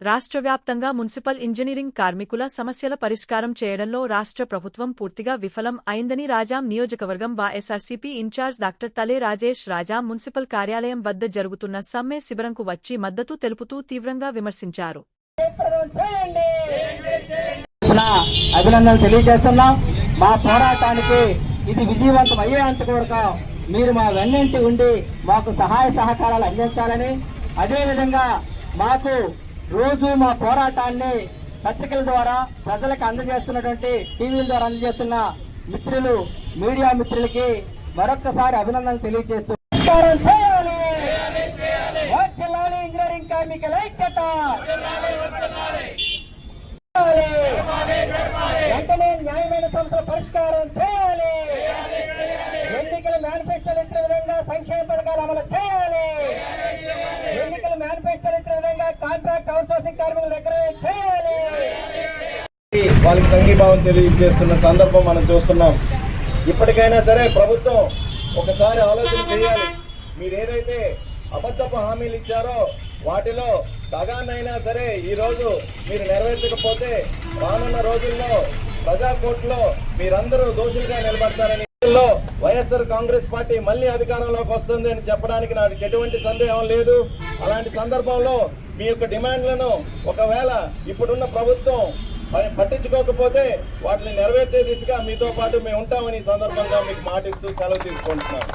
రాష్ట్ర వ్యాప్తంగా municipal engineering కార్మికుల సమస్యల పరిష్కారం చేయడంలో రాష్ట్ర ప్రభుత్వం పూర్తిగా విఫలం అయిందని రాజాం నియోజకవర్గం వైఎస్ఆర్సీపీ ఇన్ఛార్జ్ డాక్టర్ తలే రాజేష్ రాజాం మున్సిపల్ కార్యాలయం వద్ద జరుగుతున్న సమ్మె శిబిరంకు వచ్చి మద్దతు తెలుపుతూ తీవ్రంగా విమర్శించారు. అభినందనలు తెలియజేస్తున్నాం. మా పోరాటానికి ఇది విజయవంతం అయ్యేంత మీరు మా వెన్నంటి ఉండి మాకు సహాయ సహకారాలు అందించాలని అదేవిధంగా మాకు రోజు మా పోరాటాన్ని పత్రికల ద్వారా ప్రజలకు అందజేస్తున్నటువంటి టీవీల ద్వారా అందజేస్తున్న మిత్రులు మీడియా మిత్రులకి మరొక్కసారి అభినందనలు తెలియజేస్తూ చేయాలి. ఇంజనీరింగ్ కార్మికుల ఐక్యత. వెంటనే న్యాయమైన సమస్యల పరిష్కారం చేయాలి. ఎన్నికల మేనిఫెస్టోలు ఇచ్చిన విధంగా సంక్షేమ పథకాలు అమలు చేయాలి ఎన్నికల మేనిఫెస్టోలు ఇచ్చిన విధంగా కాంట్రాక్ట్ అవుట్సోర్సింగ్ కార్మికులు దగ్గర చేయాలి. వాళ్ళకి సంఘీభావం తెలియజేస్తున్న సందర్భం మనం చూస్తున్నాం. ఇప్పటికైనా సరే ప్రభుత్వం ఒకసారి ఆలోచన చేయాలి. మీరు ఏదైతే అబద్ధపు హామీలు ఇచ్చారో వాటిలో సగాన్నైనా సరే ఈరోజు మీరు నెరవేర్చకపోతే రానున్న రోజుల్లో ప్రజా కోర్టులో మీరందరూ దోషులుగా నిలబడతారని వైఎస్ఆర్ కాంగ్రెస్ పార్టీ మళ్ళీ అధికారంలోకి వస్తుంది అని చెప్పడానికి నాకు ఎటువంటి సందేహం లేదు. అలాంటి సందర్భంలో మీ యొక్క డిమాండ్లను ఒకవేళ ఇప్పుడున్న ప్రభుత్వం పట్టించుకోకపోతే వాటిని నెరవేర్చే దిశగా మీతో పాటు మేము ఉంటామని ఈ సందర్భంగా మీకు మాటిస్తూ సెలవు తీసుకుంటున్నాను.